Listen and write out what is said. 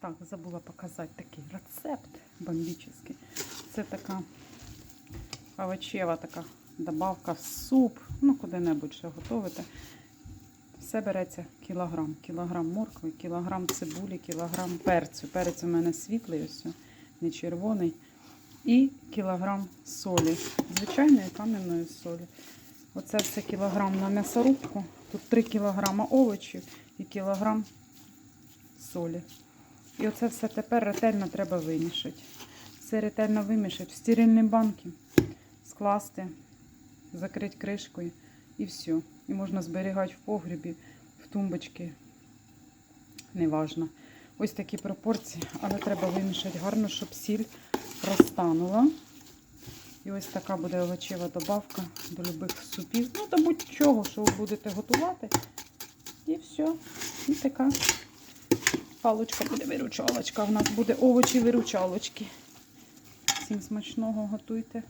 Так, забула показати такий рецепт бомбічний. Це така овочева така добавка в суп, ну куди-небудь ще готувати. Все береться кілограм. Кілограм моркви, кілограм цибулі, кілограм перцю. Перець у мене світлий, ось, не червоний. І кілограм солі. Звичайної кам'яної солі. Оце все кілограм на м'ясорубку. Тут 3 кілограма овочів і кілограм солі. І оце все тепер ретельно треба вимішати. Все ретельно вимішати в стерильні банки, скласти, закрити кришкою і все. І можна зберігати в погрібі, в тумбочці. Неважно. Ось такі пропорції, але треба вимішати гарно, щоб сіль розтанула. І ось така буде овочева добавка до любих супів. Ну, до будь-чого, що ви будете готувати. І все. І така палочка буде виручалочка. У нас буде овочі виручалочки. Всім смачного готуйте.